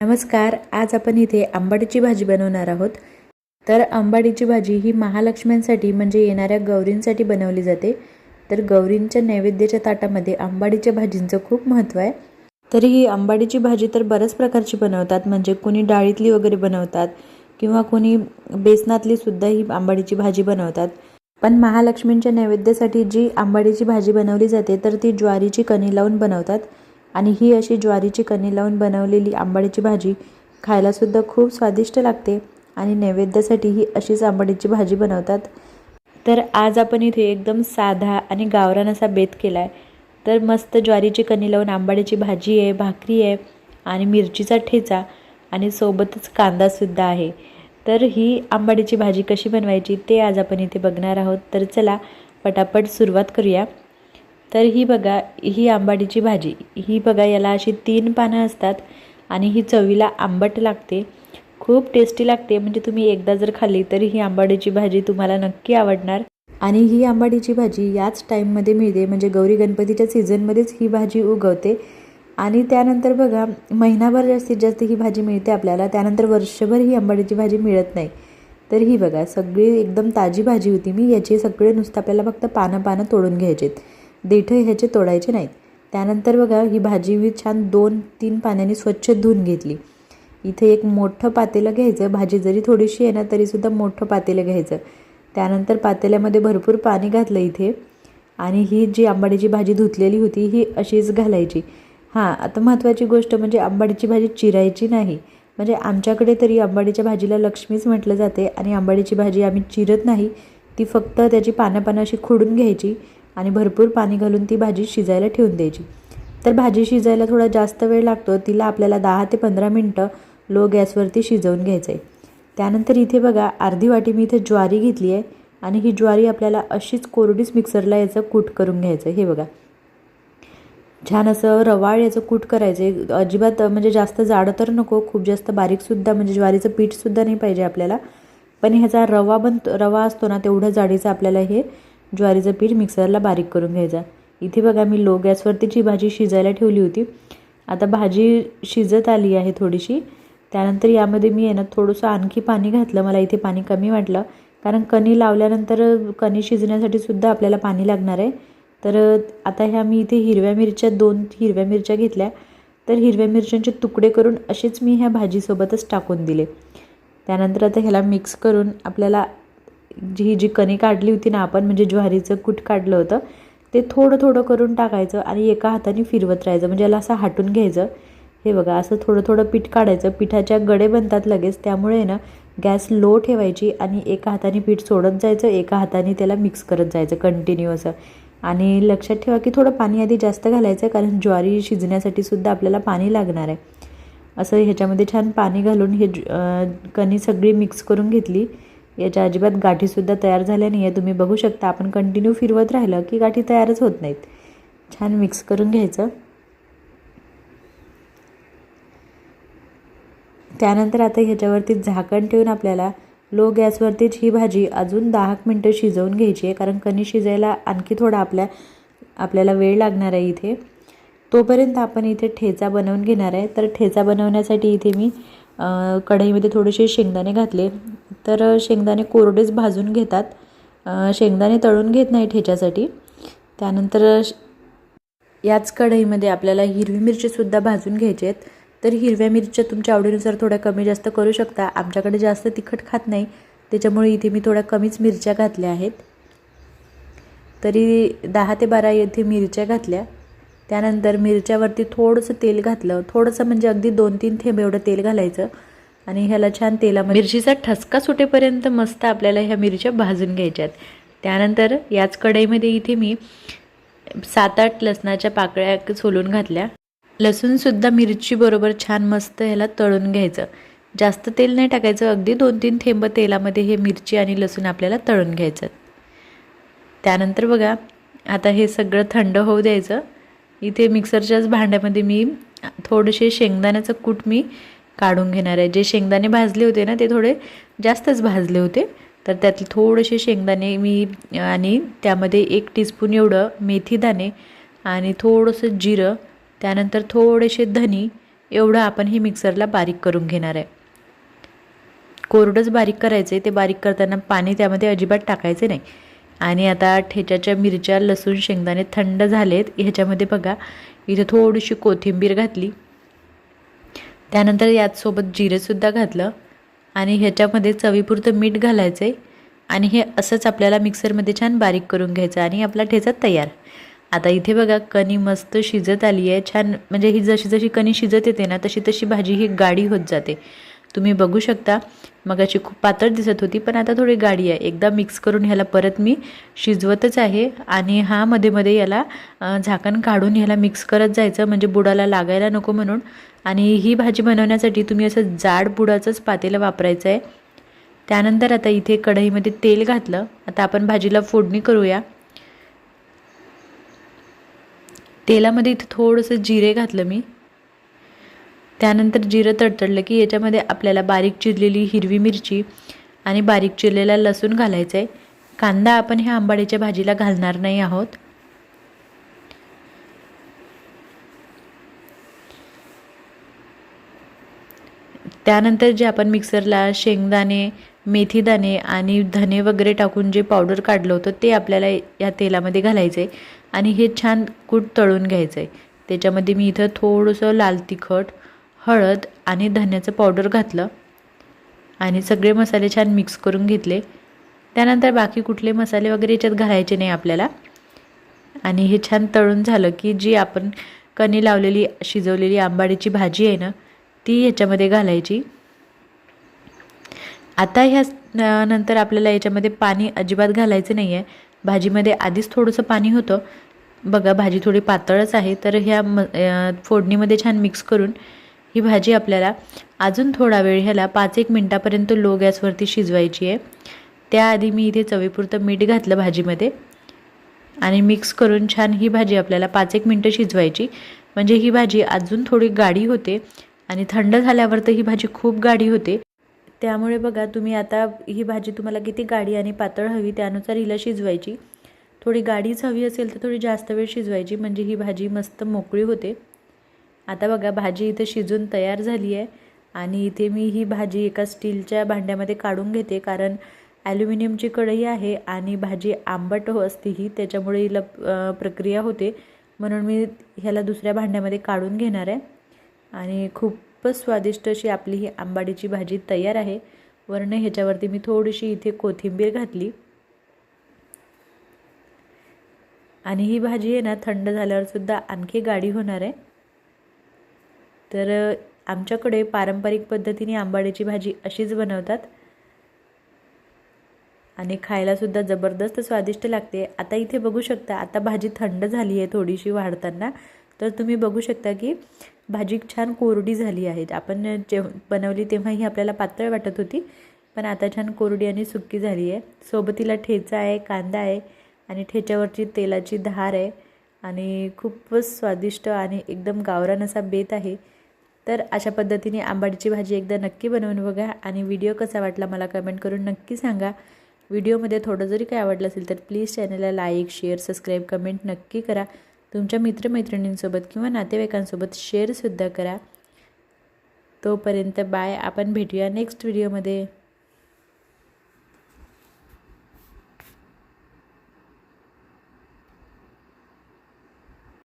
नमस्कार आज आपण इथे आंबाडीची भाजी बनवणार आहोत. तर आंबाडीची भाजी ही महालक्ष्म्यांसाठी म्हणजे येणाऱ्या गौरींसाठी बनवली जाते. तर गौरींच्या नैवेद्याच्या ताटामध्ये आंबाडीच्या भाजींचं खूप महत्त्व आहे. तरी ही आंबाडीची भाजी तर बऱ्याच प्रकारची बनवतात म्हणजे कोणी डाळीतली वगैरे बनवतात किंवा कोणी बेसनातली सुद्धा ही आंबाडीची भाजी बनवतात. पण महालक्ष्मींच्या नैवेद्यासाठी जी आंबाडीची भाजी बनवली जाते तर ती ज्वारीची कणी लावून बनवतात. आणि ही अशी ज्वारीची कणी लावून बनवलेली आंबाडीची भाजी खायलासुद्धा खूप स्वादिष्ट लागते आणि नैवेद्यासाठी ही अशीच आंबाडीची भाजी बनवतात. तर आज आपण इथे एकदम साधा आणि गावरान असा बेत केला आहे तर मस्त ज्वारीची कणी लावून आंबाडीची भाजी आहे भाकरी आहे आणि मिरचीचा ठेचा आणि सोबतच कांदासुद्धा आहे. तर ही आंबाडीची भाजी कशी बनवायची ते आज आपण इथे बघणार आहोत. तर चला पटापट सुरुवात करूया. तर ही बघा ही आंबाडीची भाजी. ही बघा याला अशी तीन पानं असतात आणि ही चवीला आंबट लागते. खूप टेस्टी लागते. म्हणजे तुम्ही एकदा जर खाल्ली तरी ही आंबाडीची भाजी तुम्हाला नक्की आवडणार. आणि ही आंबाडीची भाजी याच टाईममध्ये मिळते. म्हणजे गौरी गणपतीच्या सीझनमध्येच ही भाजी उगवते. आणि त्यानंतर बघा महिनाभर जास्तीत जास्त ही भाजी मिळते आपल्याला. त्यानंतर वर्षभर ही आंबाडीची भाजी मिळत नाही. तर ही बघा सगळी एकदम ताजी भाजी होती मी. याचे सगळे नुसतं आपल्याला फक्त पानं पानं तोडून घ्यायचेत. देठं ह्याचे तोडायचे नाहीत. त्यानंतर बघा ही भाजी मी छान दोन तीन पाण्याने स्वच्छ धुवून घेतली. इथे एक मोठं पातेलं घ्यायचं. भाजी जरी थोडीशी आहे ना तरीसुद्धा मोठं पातेलं घ्यायचं. त्यानंतर पातेल्यामध्ये भरपूर पाणी घातलं इथे. आणि ही जी आंबाडीची भाजी धुतलेली होती ही अशीच घालायची. हां आता महत्त्वाची गोष्ट म्हणजे आंबाडीची भाजी चिरायची नाही. म्हणजे आमच्याकडे तरी आंबाडीच्या भाजीला लक्ष्मीच म्हटलं जाते. आणि आंबाडीची भाजी आम्ही चिरत नाही. ती फक्त त्याची पानं पानं अशी खोडून घ्यायची. आणि भरपूर पाणी घालून ती भाजी शिजायला ठेवून द्यायची. तर भाजी शिजायला थोडा जास्त वेळ लागतो तिला आपल्याला दहा ते पंधरा मिनटं लो गॅसवरती शिजवून घ्यायचं आहे त्यानंतर इथे बघा अर्धी वाटी मी इथे ज्वारी घेतली आहे आणि ही ज्वारी आपल्याला अशीच कोरडीच मिक्सरला याचं कूट करून घ्यायचं हे बघा. छान असं रवाळ याचं कूट करायचं आहे अजिबात म्हणजे जास्त जाडं तर नको खूप जास्त बारीकसुद्धा म्हणजे ज्वारीचं पीठसुद्धा नाही पाहिजे आपल्याला. पण ह्याचा रवा बनतो रवा असतो ना तेवढं जाडीचं आपल्याला हे ज्वारीचं पीठ मिक्सरला बारीक करून घ्यायचा. इथे बघा मी लो गॅसवरती जी भाजी शिजायला ठेवली होती आता भाजी शिजत आली आहे थोडीशी. त्यानंतर यामध्ये मी आहे ना थोडंसं आणखी पाणी घातलं. मला इथे पाणी कमी वाटलं कारण कणी लावल्यानंतर कणी शिजण्यासाठी सुद्धा आपल्याला पाणी लागणार आहे. तर आता ह्या मी इथे हिरव्या मिरच्या दोन हिरव्या मिरच्या घेतल्या. तर हिरव्या मिरच्यांचे तुकडे करून असेच मी ह्या भाजीसोबतच टाकून दिले. त्यानंतर आता ह्याला मिक्स करून आपल्याला जी ही जी कणी काढली होती ना आपण म्हणजे ज्वारीचं कूट काढलं होतं ते थोडं थोडं करून टाकायचं आणि एका हाताने फिरवत राहायचं. म्हणजे याला असं हाटून घ्यायचं. हे बघा असं थोडं थोडं पीठ काढायचं. पिठाच्या गडे बनतात लगेच. त्यामुळे ना गॅस लो ठेवायची आणि एका हाताने पीठ सोडत जायचं एका हाताने त्याला मिक्स करत जायचं कंटिन्यू असं. आणि लक्षात ठेवा की थोडं पाणी आधी जास्त घालायचं कारण ज्वारी शिजण्यासाठी सुद्धा आपल्याला पाणी लागणार आहे. असं ह्याच्यामध्ये छान पाणी घालून हे कणी सगळी मिक्स करून घेतली. याच्या अजिबात गाठीसुद्धा तयार झाल्या नाही आहे तुम्ही बघू शकता आपण कंटिन्यू फिरवत राहिलं की गाठी तयारच होत नाहीत. छान मिक्स करून घ्यायचं. त्यानंतर आता ह्याच्यावरती झाकण ठेवून आपल्याला लो गॅसवरतीच ही भाजी अजून दहा मिनटं शिजवून घ्यायची आहे कारण कणी शिजायला आणखी थोडा आपल्या आपल्याला वेळ लागणार आहे इथे. तोपर्यंत आपण इथे ठेचा बनवून घेणार आहे. तर ठेचा बनवण्यासाठी इथे मी कढईमध्ये थोडेसे शेंगदाणे घातले. तर शेंगदाणे कोरडेच भाजून घेतात. शेंगदाणे तळून घेत नाहीत ठेच्यासाठी त्यानंतर याच कढईमध्ये आपल्याला हिरवी मिरचीसुद्धा भाजून घ्यायचे आहेत. तर हिरव्या मिरच्या तुमच्या आवडीनुसार थोड्या कमी जास्त करू शकता. आमच्याकडे जास्त तिखट खात नाही. त्याच्यामुळे इथे मी थोड्या कमीच मिरच्या घातल्या आहेत. तरी दहा ते बारा येथे मिरच्या घातल्या. त्यानंतर मिरच्यावरती थोडंसं तेल घातलं. थोडंसं म्हणजे अगदी दोन तीन थेंब एवढं तेल घालायचं. आणि ह्याला छान तेलामध्ये मिरचीचा ठसका सुटेपर्यंत मस्त आपल्याला ह्या मिरच्या भाजून घ्यायच्यात. त्यानंतर याच कढईमध्ये इथे मी सात आठ लसणाच्या पाकळ्या सोलून घातल्या. लसूणसुद्धा मिरचीबरोबर छान मस्त ह्याला तळून घ्यायचं. जास्त तेल नाही टाकायचं अगदी दोन तीन थेंब तेलामध्ये हे मिरची आणि लसूण आपल्याला तळून घ्यायचं. त्यानंतर बघा आता हे सगळं थंड होऊ द्यायचं. इथे मिक्सरच्याच भांड्यामध्ये मी थोडेसे शेंगदाण्याचं कूट मी काढून घेणार आहे. जे शेंगदाणे भाजले होते ना ते थोडे जास्तच भाजले होते. तर त्यातले थोडेसे शेंगदाणे मी आणि त्यामध्ये एक टीस्पून एवढं मेथीदाणे आणि थोडंसं जिरं त्यानंतर थोडेसे धनी एवढं आपण हे मिक्सरला बारीक करून घेणार आहे. कोरडंच बारीक करायचं आहे ते बारीक करताना पाणी त्यामध्ये अजिबात टाकायचे नाही. आणि आता ठेच्याच्या मिरच्या लसूण शेंगदाणे थंड झालेत. ह्याच्यामध्ये बघा इथं थोडीशी कोथिंबीर घातली. त्यानंतर याचसोबत जिरेसुद्धा घातलं. आणि ह्याच्यामध्ये चवीपुरतं मीठ घालायचं आहे आणि हे असंच आपल्याला मिक्सरमध्ये छान बारीक करून घ्यायचं आणि आपला ठेचा तयार. आता इथे बघा कणी मस्त शिजत आली आहे छान म्हणजे ही जशी जशी कणी शिजत येते ना तशी तशी भाजी ही गाडी होत जाते. तुम्ही बघू शकता. मगाची खूप पातळ दिसत होती पण आता थोडी गाडी आहे. एकदा मिक्स करून ह्याला परत मी शिजवतच आहे आणि हा मध्ये मध्ये याला झाकण काढून ह्याला मिक्स करत जायचं म्हणजे बुडाला लागायला नको म्हणून. आणि ही भाजी बनवण्यासाठी तुम्ही असं जाड बुडाचंच पातेलं वापरायचं आहे त्यानंतर आता इथे कढईमध्ये तेल घातलं. आता आपण भाजीला फोडणी करूया. तेलामध्ये इथं थोडंसं जिरे घातलं मी. त्यानंतर जिरं तडतडलं की याच्यामध्ये आपल्याला बारीक चिरलेली हिरवी मिरची आणि बारीक चिरलेला लसूण घालायचं आहे कांदा आपण ह्या आंबाडीच्या भाजीला घालणार नाही आहोत. त्यानंतर जे आपण मिक्सरला शेंगदाणे मेथीदाणे आणि धने वगैरे टाकून जे पावडर काढलं होतं ते आपल्याला या तेलामध्ये घालायचं आहे आणि हे छान कूट तळून घ्यायचं आहे त्याच्यामध्ये मी इथं थोडंसं लाल तिखट हळद आणि धन्याचं पावडर घातलं आणि सगळे मसाले छान मिक्स करून घेतले. त्यानंतर बाकी कुठले मसाले वगैरे याच्यात घालायचे नाही आपल्याला. आणि हे छान तळून झालं की जी आपण कणी लावलेली शिजवलेली आंबाडीची भाजी आहे ना ती ह्याच्यामध्ये घालायची. आता ह्या नंतर आपल्याला याच्यामध्ये पाणी अजिबात घालायचं नाही आहे भाजीमध्ये आधीच थोडंसं पाणी होतं. बघा भाजी थोडी पातळच आहे तर ह्या म फोडणीमध्ये छान मिक्स करून ही भाजी आपल्याला अजून थोडा वेळ ह्याला पाच एक मिनटापर्यंत लो गॅसवरती शिजवायची आहे. त्याआधी मी इथे चवीपुरतं मीठ घातलं भाजीमध्ये. आणि मिक्स करून छान ही भाजी आपल्याला पाच एक मिनटं शिजवायची. म्हणजे ही भाजी अजून थोडी गाढी होते आणि थंड झाल्यावर तर ही भाजी खूप गाढी होते. त्यामुळे बघा तुम्ही आता ही भाजी तुम्हाला किती गाढी आणि पातळ हवी त्यानुसार हिला शिजवायची. थोडी गाडीच हवी असेल तर थोडी जास्त वेळ शिजवायची. म्हणजे ही भाजी मस्त मोकळी होते. आता बघा भाजी इथे शिजून तयार झाली आहे आणि इथे मी ही भाजी एका स्टीलच्या भांड्यामध्ये काढून घेते कारण ॲल्युमिनियमची कढई आहे आणि भाजी आंबट हो असते ही त्याच्यामुळे हिला प्रक्रिया होते. म्हणून मी ह्याला दुसऱ्या भांड्यामध्ये काढून घेणार आहे. आणि खूपच स्वादिष्ट अशी आपली ही आंबाडीची भाजी तयार आहे. वर्ण ह्याच्यावरती मी थोडीशी इथे कोथिंबीर घातली. आणि ही भाजी आहे ना थंड झाल्यावरसुद्धा आणखी गाडी होणार आहे. तर आमच्याकडे पारंपरिक पद्धतीने आंबाड्याची भाजी अशीच बनवतात. आणि खायलासुद्धा जबरदस्त स्वादिष्ट लागते. आता इथे बघू शकता आता भाजी थंड झाली आहे थोडीशी वाढताना. तर तुम्ही बघू शकता की भाजी छान कोरडी झाली आहे आपण जेव बनवली तेव्हा ही आपल्याला पातळ वाटत होती पण आता छान कोरडी आणि सुक्की झाली आहे. सोबतीला ठेचा आहे कांदा आहे आणि ठेच्यावरची तेलाची धार आहे. आणि खूपच स्वादिष्ट आणि एकदम गावरान असा बेत आहे. तर अशा पद्धतीने आंबाडीची भाजी एकदा नक्की बनवून बघा आणि व्हिडिओ कसा वाटला मला कमेंट करून नक्की सांगा. व्हिडिओमध्ये थोडं जरी काय आवडलं असेल तर प्लीज चॅनलला लाईक शेअर सबस्क्राईब कमेंट नक्की करा. तुमच्या मित्रमैत्रिणींसोबत किंवा नातेवाईकांसोबत शेअरसुद्धा करा. तोपर्यंत बाय आपण भेटूया नेक्स्ट व्हिडिओमध्ये.